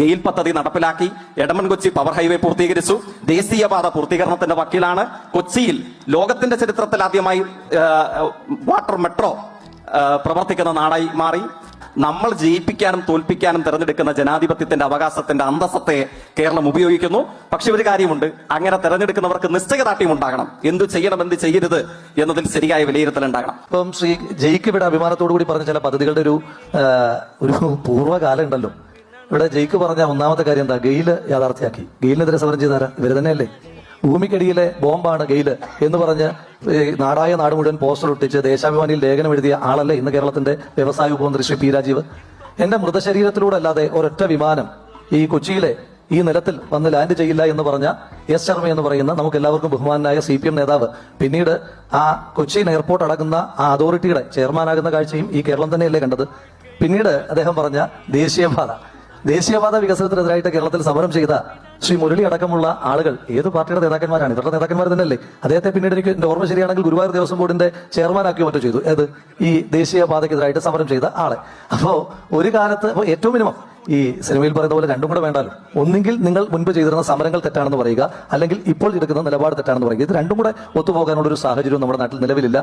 ഗെയിൽ പദ്ധതി നടപ്പിലാക്കി. Edamon Kochi power highway പൂർത്തീകരിച്ചു. ദേശീയപാത പൂർത്തീകരണത്തിന്റെ വക്കീലാണ് കൊച്ചിയിൽ ലോകത്തിന്റെ ചരിത്രത്തിൽ ആദ്യമായി വാട്ടർ മെട്രോ പ്രവർത്തിക്കുന്ന നാടായി മാറി. നമ്മൾ ജയിപ്പിക്കാനും തോൽപ്പിക്കാനും തെരഞ്ഞെടുക്കുന്ന ജനാധിപത്യത്തിന്റെ അവകാശത്തിന്റെ അന്തസ്സത്തെ കേരളം ഉപയോഗിക്കുന്നു. പക്ഷെ ഒരു കാര്യമുണ്ട്. അങ്ങനെ തെരഞ്ഞെടുക്കുന്നവർക്ക് നിശ്ചയദാർഢ്യം ഉണ്ടാകണം. എന്തു ചെയ്യണം എന്ത് ചെയ്യരുത് എന്നതിൽ ശരിയായ വിലയിരുത്തൽ ഉണ്ടാകണം. ഇപ്പം ശ്രീ ജയിക്ക് ഇവിടെ അഭിമാനത്തോടു കൂടി പറഞ്ഞ ചില പദ്ധതികളുടെ ഒരു ഒരു പൂർവകാലം ഉണ്ടല്ലോ. ഇവിടെ ജയിക്ക് പറഞ്ഞ ഒന്നാമത്തെ കാര്യം എന്താ? ഗെയിൽ യാഥാർത്ഥ്യമാക്കി ഗെയിലിനെതിരെ സമരം ചെയ്താരാ ഇവർ തന്നെയല്ലേ? ഭൂമിക്കടിയിലെ ബോംബാണ് ഗെയിൽ എന്ന് പറഞ്ഞ് നാടായ നാട് മുഴുവൻ പോസ്റ്റർ ഒട്ടിച്ച് ദേശാഭിമാനിയിൽ ലേഖനം എഴുതിയ ആളല്ലേ ഇന്ന് കേരളത്തിന്റെ വ്യവസായ ഉപമന്ത്രി ശ്രീ പി രാജീവ്. എന്റെ മൃതശരീരത്തിലൂടെ അല്ലാതെ ഒരൊറ്റ വിമാനം ഈ കൊച്ചിയിലെ ഈ നിലത്തിൽ വന്ന് ലാൻഡ് ചെയ്യില്ല എന്ന് പറഞ്ഞ എസ് ശർമ്മ എന്ന് പറയുന്ന നമുക്ക് എല്ലാവർക്കും ബഹുമാനായ സി പി എം നേതാവ്. പിന്നീട് ആ കൊച്ചിൻ എയർപോർട്ട് അടങ്ങുന്ന ആ അതോറിറ്റിയുടെ ചെയർമാനാകുന്ന കാഴ്ചയും ഈ കേരളം തന്നെയല്ലേ കണ്ടത്? പിന്നീട് അദ്ദേഹം പറഞ്ഞ ദേശീയപാത. ദേശീയപാത വികസനത്തിനെതിരായിട്ട് കേരളത്തിൽ സമരം ചെയ്ത ശ്രീ മുരളി അടക്കമുള്ള ആളുകൾ ഏത് പാർട്ടിയുടെ നേതാക്കന്മാരാണ്? ഇവരുടെ നേതാക്കന്മാർ തന്നെയല്ലേ? അദ്ദേഹത്തെ പിന്നീട് എനിക്ക് എന്റെ ഓർമ്മ ശരിയാണെങ്കിൽ ഗുരുവായൂർ ദേവസ്വം ബോർഡിന്റെ ചെയർമാനാക്കുകയോ മറ്റോ ചെയ്തു. ഏത്? ഈ ദേശീയപാതയ്ക്കെതിരായിട്ട് സമരം ചെയ്ത ആളെ. അപ്പോ ഒരു കാലത്ത് അപ്പോൾ ഏറ്റവും മിനിമം ഈ സിനിമയിൽ പറയുന്ന പോലെ രണ്ടും കൂടെ വേണ്ടല്ലോ ഒന്നെങ്കിൽ നിങ്ങൾ മുൻപ് ചെയ്തിരുന്ന സമരങ്ങൾ തെറ്റാണെന്ന് പറയുക അല്ലെങ്കിൽ ഇപ്പോൾ എടുക്കുന്ന നിലപാട് തെറ്റാണെന്ന് പറയുക. ഇത് രണ്ടും കൂടെ ഒത്തുപോകാനുള്ള ഒരു സാഹചര്യവും നമ്മുടെ നാട്ടിൽ നിലവിലില്ല.